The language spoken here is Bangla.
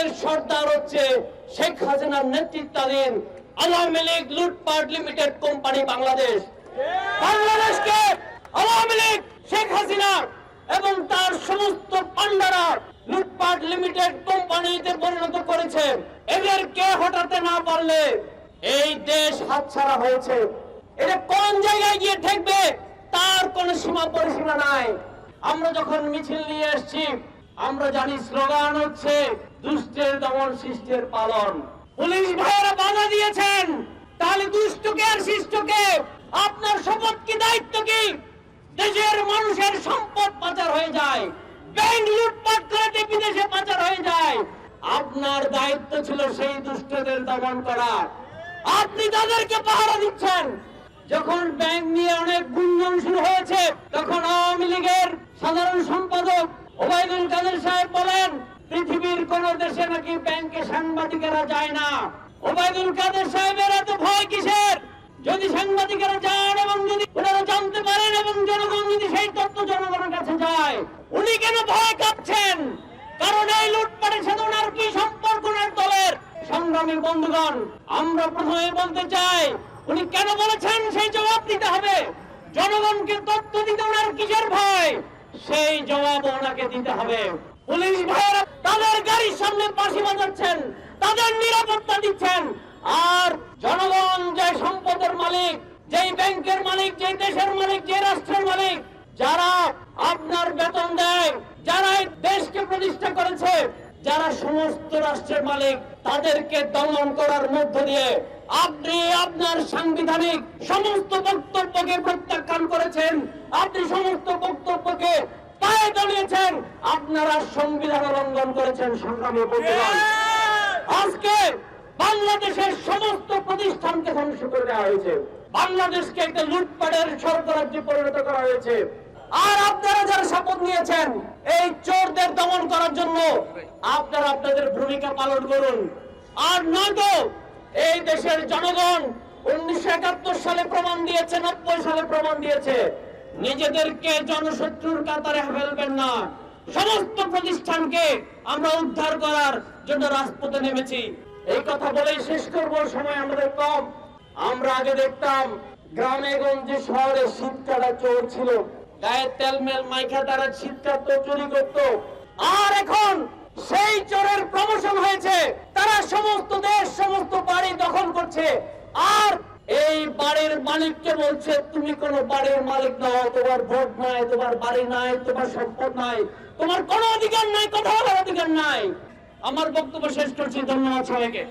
এর সর্দার হচ্ছে শেখ হাসিনার নেতৃত্বাধীন আওয়ামী লীগ লুটপাট লিমিটেড কোম্পানি বাংলাদেশ। বাংলাদেশকে আওয়ামী লীগ, শেখ হাসিনা এবং তার সমস্ত পান্ডারা লুটপাট লিমিটেড কোম্পানিতে পরিণত করেছে। এদেরকে হটাতে না পারলে এই দেশ হাতছাড়া হয়েছে। এটা কোন জায়গায় গিয়ে ঠেকবে তার কোন সীমা পরিসীমা নাই। আমরা যখন মিছিল নিয়ে এসেছি আমরা জানি স্লোগান হচ্ছে, দুষ্টের দমন শিষ্টের পালন। পুলিশ ভাইয়েরা বাধা দিয়েছেন। তাহলে দুষ্টকে আর শিষ্টকে আপনার শপথ কি, দায়িত্ব কি? দেশের মানুষের সম্পদ পাচার হয়ে যায়। ব্যাংক লুটপাট করে বিদেশে পাচার হয়ে যায়। আপনার দায়িত্ব ছিল সেই দুষ্টদের দমন করা। আপনি তাদেরকে পাহারা দিচ্ছেন। যখন ব্যাংক নিয়ে অনেক গুঞ্জন শুরু হয়েছে, তখন আওয়ামী লীগের সাধারণ সম্পাদক ওবায়দুল কাদের সাহেব বলেন, পৃথিবীর কোন দেশে নাকি ব্যাংকে সাংবাদিকেরা যায় না। ওবায়দুল কাদের সাহেবের এত ভয় কিসের? যদি সাংবাদিকেরা যান এবং যদি ওনারা জানতে পারেন এবং জনগণ যদি সেই তথ্য জনগণের কাছে যায়, উনি কেন ভয় কাঁপছেন? কারণ এই লুটপাটের সাথে ওনার কি সম্পর্ক ওনার দলের সংগ্রামী বন্ধুগণ। আমরা প্রথমে বলতে চাই, উনি কেন বলেছেন সেই জবাব দিতে হবে? জনগণকে তথ্য দিতে ওনার কিসের ভয়? সেই জবাব ওনাকে দিতে হবে। পুলিশ ভাইয়েরা তাদের গাড়ির সামনে পাশি বাজাচ্ছেন, তাদের নিরাপত্তা দিচ্ছেন। আর জনগণ যে সম্পদের মালিক, যেই ব্যাংকের মালিক যে দেশের মালিক যে রাষ্ট্রের মালিক, যারা আপনার বেতন দেয়, যারা দেশকে প্রতিষ্ঠা করেছে, যারা সমস্ত রাষ্ট্রের মালিক, তাদেরকে দমন করার মধ্য দিয়ে আপনি আপনার সাংবিধানিক সমস্ত বক্তব্যকে প্রত্যাখ্যান করেছেন। আপনি সমস্ত দাঁড়িয়েছেন আপনারা সংবিধান লঙ্ঘন করেছেন সংগ্রামী বন্ধুগণ আজকে বাংলাদেশের সমস্ত প্রতিষ্ঠানকে ধ্বংস করে দেওয়া হয়েছে। বাংলাদেশকে একটা লুটপাটের স্বর্গরাজ্যে পরিণত করা হয়েছে। আর আপনারা যারা শপথ নিয়েছেন এই চোরদের দমন করার জন্য আপনারা আপনাদের ভূমিকা পালন করুন। আর নয়তো এই দেশের জনগণ উনিশশো একাত্তর সালে প্রমাণ দিয়েছে নব্বই সালে প্রমাণ দিয়েছে। নিজেদেরকে জনশত্রুর কাতারে ফেলবেন না। সমস্ত প্রতিষ্ঠানকে আমরা উদ্ধার করার জন্য রাজপথে নেমেছি। এই কথা বলেই শেষ করব সময় আমাদের কম। আমরা আগে দেখতাম গ্রামে গঞ্জে শহরে শীতকাটা চোর ছিল গায়ে তেল মেল তারা শীতকাট চুরি করত। আর এখন সেই চোরের প্রমোশন হয়েছে। তারা সমস্ত দেশ, সমস্ত বাড়ি দখল করছে। আর এই বাড়ির মালিককে বলছে, তুমি কোন বাড়ির মালিক নও, তোমার ভোট নাই, তোমার বাড়ি নাই, তোমার সম্পদ নাই, তোমার কোনো অধিকার নাই কথা বলার অধিকার নাই। আমার বক্তব্য শেষ করছি, ধন্যবাদ সবাইকে।